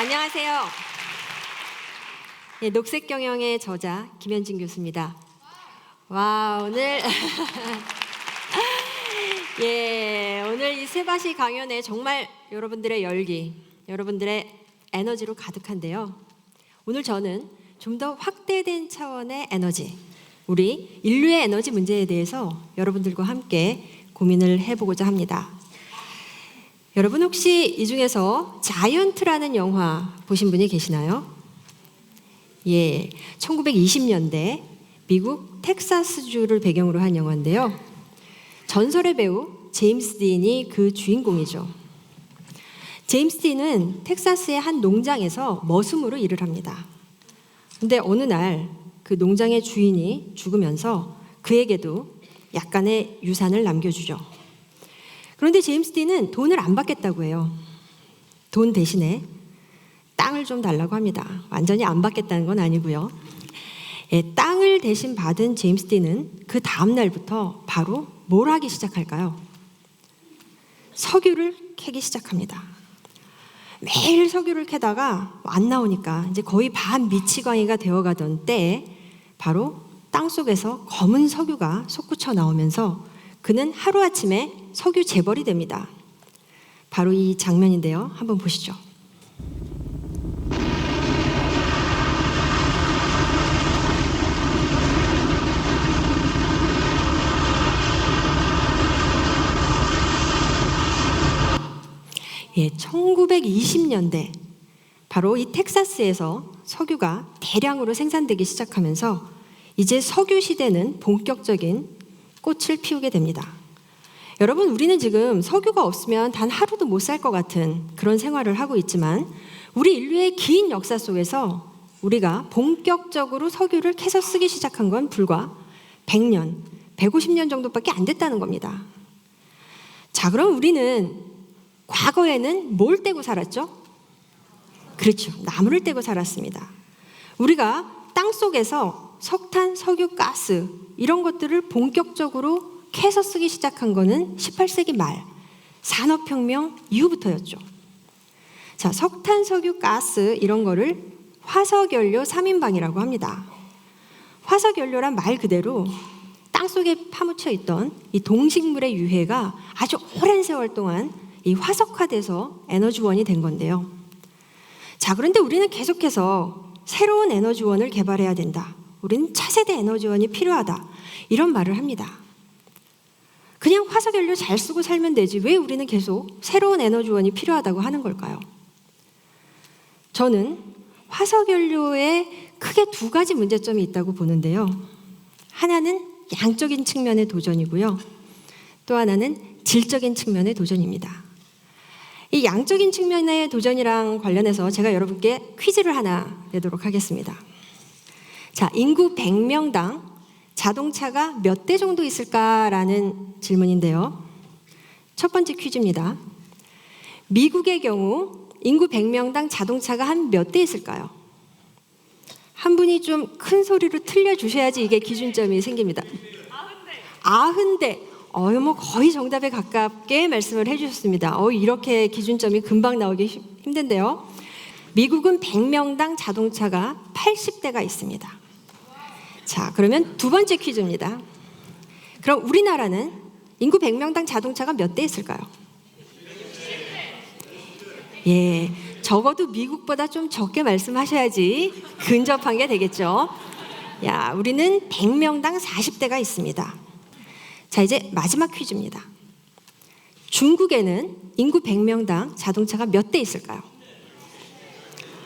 안녕하세요. 예, 녹색 경영의 저자 김현진 교수입니다. 와 오늘 예 오늘 이 세바시 강연에 정말 여러분들의 열기, 여러분들의 에너지로 가득한데요. 오늘 저는 좀 더 확대된 차원의 에너지, 우리 인류의 에너지 문제에 대해서 여러분들과 함께 고민을 해보고자 합니다. 여러분 혹시 이 중에서 자이언트라는 영화 보신 분이 계시나요? 예, 1920년대 미국 텍사스주를 배경으로 한 영화인데요. 전설의 배우 제임스 딘이 그 주인공이죠. 제임스 딘은 텍사스의 한 농장에서 머슴으로 일을 합니다. 근데 어느 날 그 농장의 주인이 죽으면서 그에게도 약간의 유산을 남겨주죠. 그런데 제임스 딘은 돈을 안 받겠다고 해요. 돈 대신에 땅을 좀 달라고 합니다. 완전히 안 받겠다는 건 아니고요. 예, 땅을 대신 받은 제임스 딘은 그 다음 날부터 바로 뭘 하기 시작할까요? 석유를 캐기 시작합니다. 매일 석유를 캐다가 안 나오니까 이제 거의 반 미치광이가 되어가던 때에 바로 땅 속에서 검은 석유가 솟구쳐 나오면서 그는 하루아침에 석유 재벌이 됩니다. 바로 이 장면인데요. 한번 보시죠. 예, 1920년대 바로 이 텍사스에서 석유가 대량으로 생산되기 시작하면서 이제 석유 시대는 본격적인 꽃을 피우게 됩니다. 여러분, 우리는 지금 석유가 없으면 단 하루도 못 살 것 같은 그런 생활을 하고 있지만 우리 인류의 긴 역사 속에서 우리가 본격적으로 석유를 캐서 쓰기 시작한 건 불과 100년, 150년 정도밖에 안 됐다는 겁니다. 자, 그럼 우리는 과거에는 뭘 떼고 살았죠? 그렇죠. 나무를 떼고 살았습니다. 우리가 땅 속에서 석탄, 석유, 가스 이런 것들을 본격적으로 캐서 쓰기 시작한 거는 18세기 말 산업혁명 이후부터였죠. 자, 석탄, 석유, 가스 이런 거를 화석연료 3인방이라고 합니다. 화석연료란 말 그대로 땅 속에 파묻혀 있던 이 동식물의 유해가 아주 오랜 세월 동안 이 화석화돼서 에너지원이 된 건데요. 자, 그런데 우리는 계속해서 새로운 에너지원을 개발해야 된다. 우리는 차세대 에너지원이 필요하다. 이런 말을 합니다. 그냥 화석 연료 잘 쓰고 살면 되지. 왜 우리는 계속 새로운 에너지원이 필요하다고 하는 걸까요? 저는 화석 연료에 크게 두 가지 문제점이 있다고 보는데요. 하나는 양적인 측면의 도전이고요. 또 하나는 질적인 측면의 도전입니다. 이 양적인 측면의 도전이랑 관련해서 제가 여러분께 퀴즈를 하나 내도록 하겠습니다. 자, 인구 100명당 자동차가 몇 대 정도 있을까라는 질문인데요. 첫 번째 퀴즈입니다. 미국의 경우 인구 100명당 자동차가 한 몇 대 있을까요? 한 분이 좀 큰 소리로 틀려주셔야지 이게 기준점이 생깁니다. 아흔 대. 어, 뭐 거의 정답에 가깝게 말씀을 해주셨습니다. 어, 이렇게 기준점이 금방 나오기 힘든데요. 미국은 100명당 자동차가 80대가 있습니다. 자, 그러면 두 번째 퀴즈입니다. 그럼 우리나라는 인구 100명당 자동차가 몇 대 있을까요? 예, 적어도 미국보다 좀 적게 말씀하셔야지 근접한 게 되겠죠. 야, 우리는 100명당 40대가 있습니다. 자, 이제 마지막 퀴즈입니다. 중국에는 인구 100명당 자동차가 몇 대 있을까요?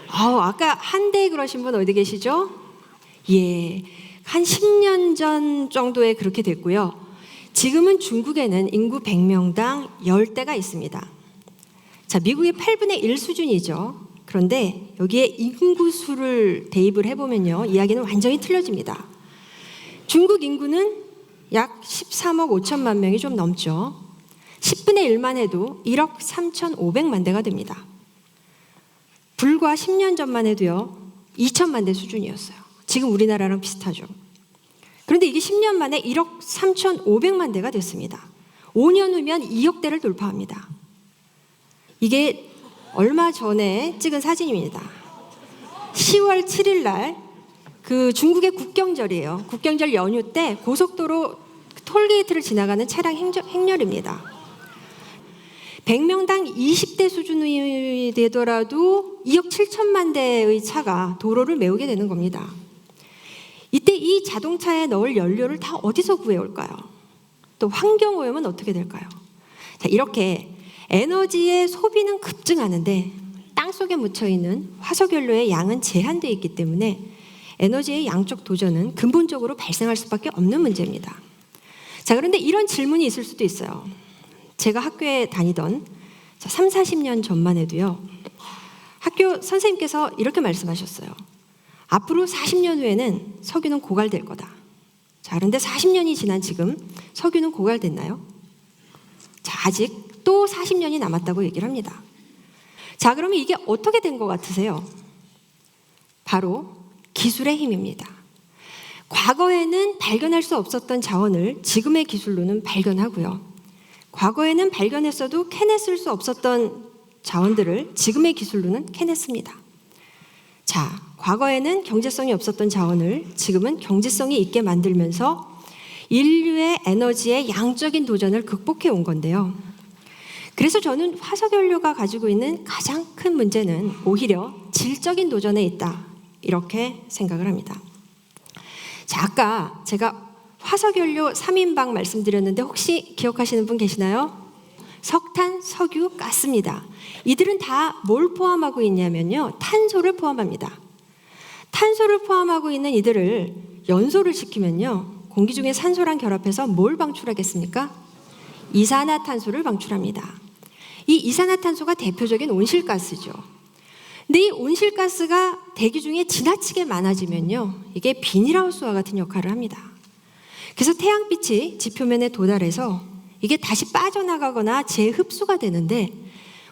어, 아까 한 대 그러신 분 어디 계시죠? 예. 한 10년 전 정도에 그렇게 됐고요. 지금은 중국에는 인구 100명당 10대가 있습니다. 자, 미국의 8분의 1 수준이죠. 그런데 여기에 인구수를 대입을 해보면요. 이야기는 완전히 틀려집니다. 중국 인구는 약 13억 5천만 명이 좀 넘죠. 10분의 1만 해도 1억 3천5백만 대가 됩니다. 불과 10년 전만 해도요. 2천만 대 수준이었어요. 지금 우리나라랑 비슷하죠. 그런데 이게 10년 만에 1억 3,500만 대가 됐습니다. 5년 후면 2억 대를 돌파합니다. 이게 얼마 전에 찍은 사진입니다. 10월 7일 날 그 중국의 국경절이에요. 국경절 연휴 때 고속도로 톨게이트를 지나가는 차량 행렬입니다. 100명당 20대 수준이 되더라도 2억 7천만 대의 차가 도로를 메우게 되는 겁니다. 이때 이 자동차에 넣을 연료를 다 어디서 구해올까요? 또 환경오염은 어떻게 될까요? 자, 이렇게 에너지의 소비는 급증하는데 땅 속에 묻혀 있는 화석연료의 양은 제한되어 있기 때문에 에너지의 양적 도전은 근본적으로 발생할 수밖에 없는 문제입니다. 자, 그런데 이런 질문이 있을 수도 있어요. 제가 학교에 다니던 3, 40년 전만 해도요. 학교 선생님께서 이렇게 말씀하셨어요. 앞으로 40년 후에는 석유는 고갈될 거다. 자, 그런데 40년이 지난 지금 석유는 고갈됐나요? 자, 아직 또 40년이 남았다고 얘기를 합니다. 자, 그러면 이게 어떻게 된 것 같으세요? 바로 기술의 힘입니다. 과거에는 발견할 수 없었던 자원을 지금의 기술로는 발견하고요. 과거에는 발견했어도 캐냈을 수 없었던 자원들을 지금의 기술로는 캐냈습니다. 자, 과거에는 경제성이 없었던 자원을 지금은 경제성이 있게 만들면서 인류의 에너지의 양적인 도전을 극복해 온 건데요. 그래서 저는 화석연료가 가지고 있는 가장 큰 문제는 오히려 질적인 도전에 있다. 이렇게 생각을 합니다. 자, 아까 제가 화석연료 3인방 말씀드렸는데 혹시 기억하시는 분 계시나요? 석탄, 석유, 가스입니다. 이들은 다 뭘 포함하고 있냐면요. 탄소를 포함합니다. 탄소를 포함하고 있는 이들을 연소를 시키면요. 공기 중에 산소랑 결합해서 뭘 방출하겠습니까? 이산화탄소를 방출합니다. 이 이산화탄소가 대표적인 온실가스죠. 근데 이 온실가스가 대기 중에 지나치게 많아지면요. 이게 비닐하우스와 같은 역할을 합니다. 그래서 태양빛이 지표면에 도달해서 이게 다시 빠져나가거나 재흡수가 되는데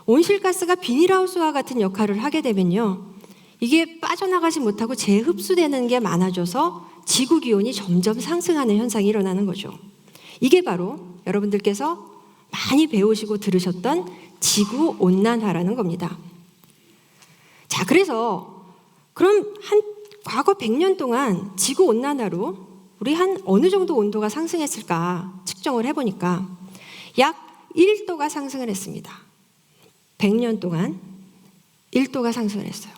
온실가스가 비닐하우스와 같은 역할을 하게 되면요. 이게 빠져나가지 못하고 재흡수되는 게 많아져서 지구 기온이 점점 상승하는 현상이 일어나는 거죠. 이게 바로 여러분들께서 많이 배우시고 들으셨던 지구 온난화라는 겁니다. 자, 그래서 그럼 한 과거 100년 동안 지구 온난화로 우리 한 어느 정도 온도가 상승했을까 측정을 해보니까 약 1도가 상승을 했습니다. 100년 동안 1도가 상승을 했어요.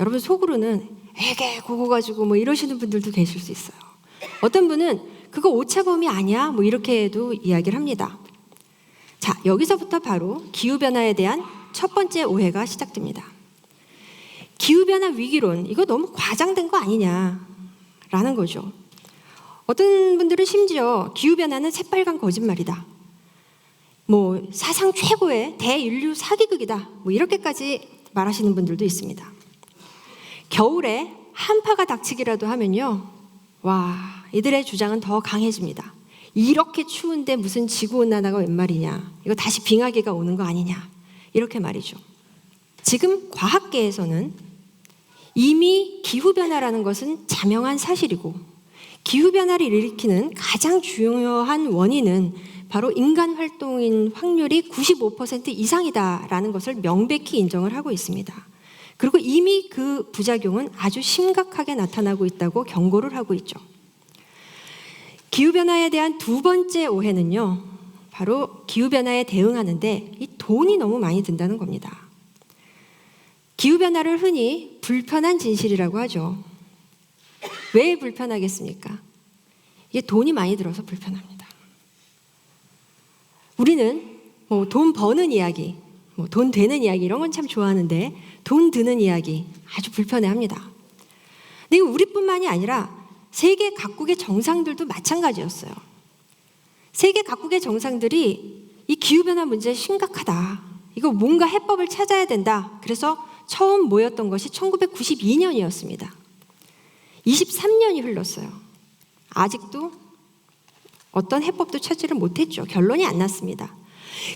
여러분 속으로는 에게 그거 가지고 뭐 이러시는 분들도 계실 수 있어요. 어떤 분은 그거 오차범위 아니야 뭐 이렇게도 이야기를 합니다. 자 여기서부터 바로 기후 변화에 대한 첫 번째 오해가 시작됩니다. 기후 변화 위기론 이거 너무 과장된 거 아니냐라는 거죠. 어떤 분들은 심지어 기후 변화는 새빨간 거짓말이다. 뭐 사상 최고의 대인류 사기극이다. 뭐 이렇게까지 말하시는 분들도 있습니다. 겨울에 한파가 닥치기라도 하면요. 와, 이들의 주장은 더 강해집니다. 이렇게 추운데 무슨 지구온난화가 웬 말이냐. 이거 다시 빙하기가 오는 거 아니냐. 이렇게 말이죠. 지금 과학계에서는 이미 기후변화라는 것은 자명한 사실이고 기후변화를 일으키는 가장 중요한 원인은 바로 인간 활동인 확률이 95% 이상이다라는 것을 명백히 인정을 하고 있습니다. 그리고 이미 그 부작용은 아주 심각하게 나타나고 있다고 경고를 하고 있죠. 기후변화에 대한 두 번째 오해는요, 바로 기후변화에 대응하는데 이 돈이 너무 많이 든다는 겁니다. 기후변화를 흔히 불편한 진실이라고 하죠. 왜 불편하겠습니까? 이게 돈이 많이 들어서 불편합니다. 우리는 뭐 돈 버는 이야기, 뭐 돈 되는 이야기 이런 건 참 좋아하는데 돈 드는 이야기 아주 불편해합니다. 근데 우리뿐만이 아니라 세계 각국의 정상들도 마찬가지였어요. 세계 각국의 정상들이 이 기후변화 문제 심각하다. 이거 뭔가 해법을 찾아야 된다. 그래서 처음 모였던 것이 1992년이었습니다. 23년이 흘렀어요. 아직도 어떤 해법도 찾지를 못했죠. 결론이 안 났습니다.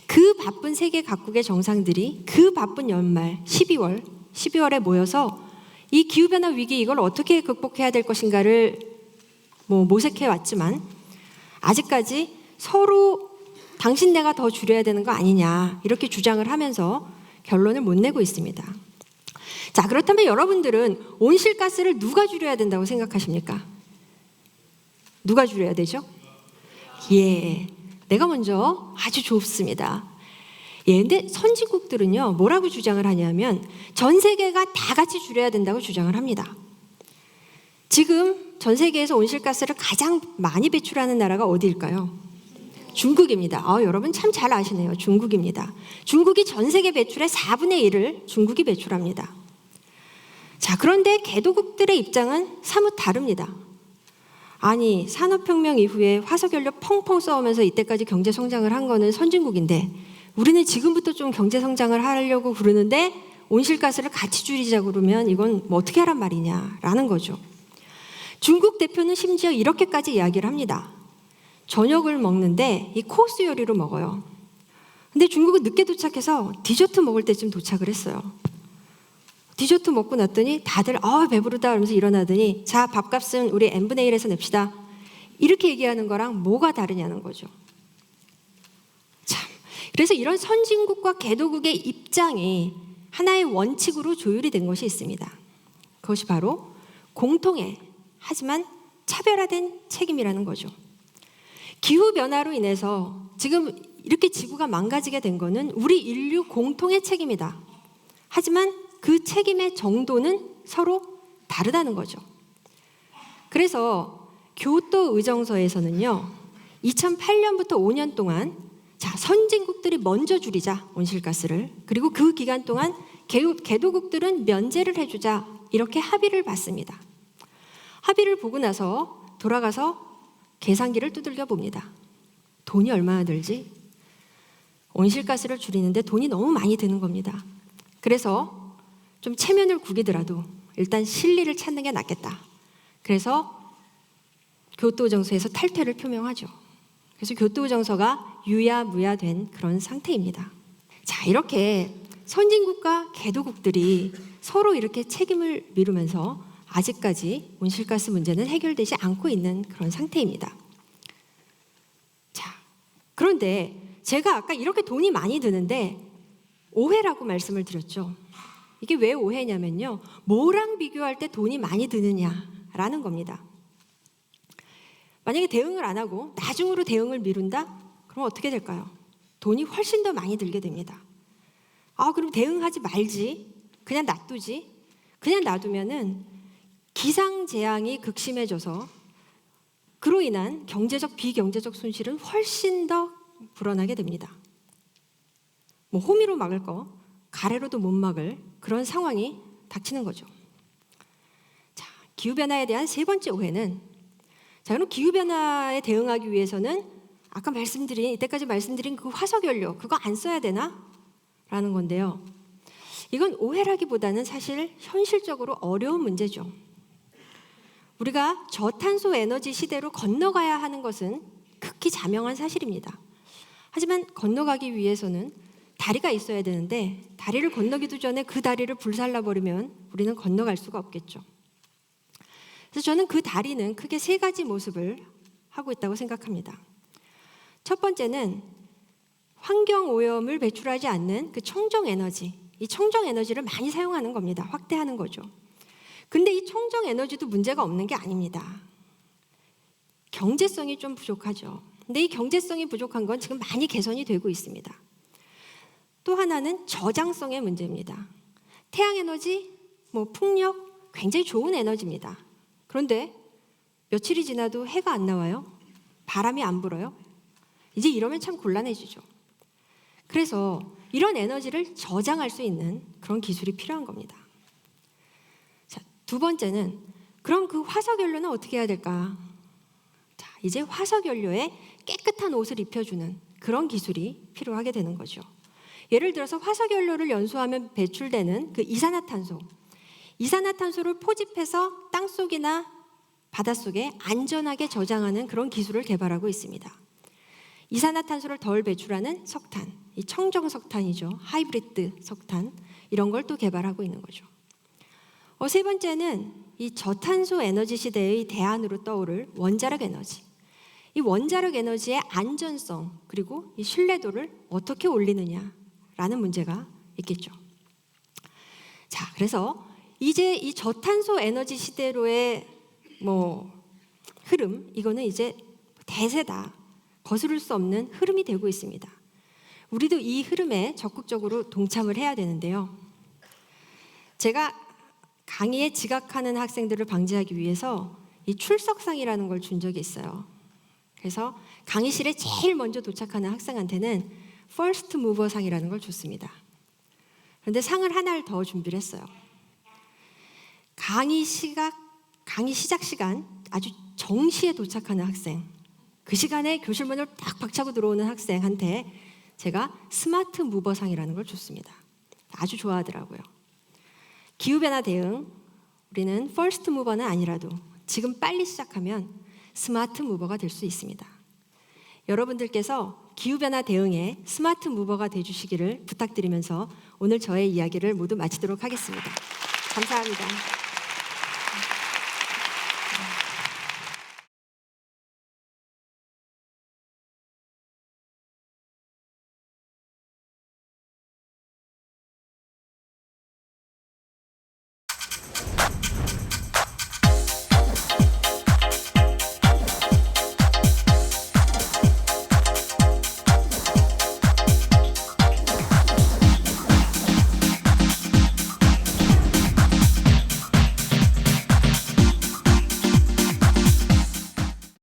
그 바쁜 세계 각국의 정상들이 그 바쁜 연말 12월, 12월에 모여서 이 기후변화 위기 이걸 어떻게 극복해야 될 것인가를 뭐 모색해 왔지만 아직까지 서로 당신 내가 더 줄여야 되는 거 아니냐 이렇게 주장을 하면서 결론을 못 내고 있습니다. 자, 그렇다면 여러분들은 온실가스를 누가 줄여야 된다고 생각하십니까? 누가 줄여야 되죠? 예. 내가 먼저 아주 좋습니다. 예, 근데 선진국들은요, 뭐라고 주장을 하냐면 전 세계가 다 같이 줄여야 된다고 주장을 합니다. 지금 전 세계에서 온실가스를 가장 많이 배출하는 나라가 어디일까요? 중국입니다. 아, 여러분 참 잘 아시네요. 중국입니다. 중국이 전 세계 배출의 4분의 1을 중국이 배출합니다. 자, 그런데 개도국들의 입장은 사뭇 다릅니다. 아니, 산업혁명 이후에 화석연료 펑펑 쏘면서 이때까지 경제 성장을 한 거는 선진국인데 우리는 지금부터 좀 경제 성장을 하려고 그러는데 온실가스를 같이 줄이자 그러면 이건 뭐 어떻게 하란 말이냐라는 거죠. 중국 대표는 심지어 이렇게까지 이야기를 합니다. 저녁을 먹는데 이 코스 요리로 먹어요. 근데 중국은 늦게 도착해서 디저트 먹을 때쯤 도착을 했어요. 디저트 먹고 났더니 다들 아 배부르다 그러면서 일어나더니 자 밥값은 우리 n분의 1에서 냅시다. 이렇게 얘기하는 거랑 뭐가 다르냐는 거죠. 참. 그래서 이런 선진국과 개도국의 입장이 하나의 원칙으로 조율이 된 것이 있습니다. 그것이 바로 공통의 하지만 차별화된 책임이라는 거죠. 기후 변화로 인해서 지금 이렇게 지구가 망가지게 된 거는 우리 인류 공통의 책임이다. 하지만 그 책임의 정도는 서로 다르다는 거죠. 그래서 교토 의정서에서는요, 2008년부터 5년 동안 자, 선진국들이 먼저 줄이자, 온실가스를. 그리고 그 기간 동안 개도국들은 면제를 해주자. 이렇게 합의를 받습니다. 합의를 보고 나서 돌아가서 계산기를 두들겨 봅니다. 돈이 얼마나 들지? 온실가스를 줄이는데 돈이 너무 많이 드는 겁니다. 그래서 좀 체면을 구기더라도 일단 실리를 찾는 게 낫겠다. 그래서 교토정서에서 탈퇴를 표명하죠. 그래서 교토정서가 유야무야된 그런 상태입니다. 자, 이렇게 선진국과 개도국들이 서로 이렇게 책임을 미루면서 아직까지 온실가스 문제는 해결되지 않고 있는 그런 상태입니다. 자, 그런데 제가 아까 이렇게 돈이 많이 드는데 오해라고 말씀을 드렸죠. 이게 왜 오해냐면요. 뭐랑 비교할 때 돈이 많이 드느냐라는 겁니다. 만약에 대응을 안 하고 나중으로 대응을 미룬다? 그럼 어떻게 될까요? 돈이 훨씬 더 많이 들게 됩니다. 아, 그럼 대응하지 말지. 그냥 놔두지. 그냥 놔두면은 기상 재앙이 극심해져서 그로 인한 경제적 비경제적 손실은 훨씬 더 불어나게 됩니다. 뭐 호미로 막을 거 가래로도 못 막을 그런 상황이 닥치는 거죠. 자, 기후 변화에 대한 세 번째 오해는 자, 그럼 기후 변화에 대응하기 위해서는 아까 말씀드린 이때까지 말씀드린 그 화석 연료 그거 안 써야 되나? 라는 건데요. 이건 오해라기보다는 사실 현실적으로 어려운 문제죠. 우리가 저탄소 에너지 시대로 건너가야 하는 것은 극히 자명한 사실입니다. 하지만 건너가기 위해서는 다리가 있어야 되는데 다리를 건너기도 전에 그 다리를 불살라 버리면 우리는 건너갈 수가 없겠죠. 그래서 저는 그 다리는 크게 세 가지 모습을 하고 있다고 생각합니다. 첫 번째는 환경 오염을 배출하지 않는 그 청정 에너지, 이 청정 에너지를 많이 사용하는 겁니다. 확대하는 거죠. 근데 이 청정 에너지도 문제가 없는 게 아닙니다. 경제성이 좀 부족하죠. 근데 이 경제성이 부족한 건 지금 많이 개선이 되고 있습니다. 또 하나는 저장성의 문제입니다. 태양 에너지, 뭐 풍력 굉장히 좋은 에너지입니다. 그런데 며칠이 지나도 해가 안 나와요. 바람이 안 불어요. 이제 이러면 참 곤란해지죠. 그래서 이런 에너지를 저장할 수 있는 그런 기술이 필요한 겁니다. 두 번째는 그럼 그 화석 연료는 어떻게 해야 될까? 자, 이제 화석 연료에 깨끗한 옷을 입혀주는 그런 기술이 필요하게 되는 거죠. 예를 들어서 화석 연료를 연소하면 배출되는 그 이산화탄소, 이산화탄소를 포집해서 땅 속이나 바닷속에 안전하게 저장하는 그런 기술을 개발하고 있습니다. 이산화탄소를 덜 배출하는 석탄, 이 청정 석탄이죠. 하이브리드 석탄 이런 걸 또 개발하고 있는 거죠. 어, 세 번째는 이 저탄소 에너지 시대의 대안으로 떠오를 원자력 에너지. 이 원자력 에너지의 안전성 그리고 이 신뢰도를 어떻게 올리느냐 라는 문제가 있겠죠. 자, 그래서 이제 이 저탄소 에너지 시대로의 뭐 흐름 이거는 이제 대세다. 거스를 수 없는 흐름이 되고 있습니다. 우리도 이 흐름에 적극적으로 동참을 해야 되는데요. 제가 강의에 지각하는 학생들을 방지하기 위해서 이 출석상이라는 걸 준 적이 있어요. 그래서 강의실에 제일 먼저 도착하는 학생한테는 퍼스트 무버 상이라는 걸 줬습니다. 그런데 상을 하나를 더 준비를 했어요. 강의 시각, 강의 시작 시간 아주 정시에 도착하는 학생, 그 시간에 교실 문을 딱 박차고 들어오는 학생한테 제가 스마트 무버상이라는 걸 줬습니다. 아주 좋아하더라고요. 기후변화 대응, 우리는 퍼스트 무버는 아니라도 지금 빨리 시작하면 스마트 무버가 될 수 있습니다. 여러분들께서 기후변화 대응에 스마트 무버가 되주시기를 부탁드리면서 오늘 저의 이야기를 모두 마치도록 하겠습니다. 감사합니다.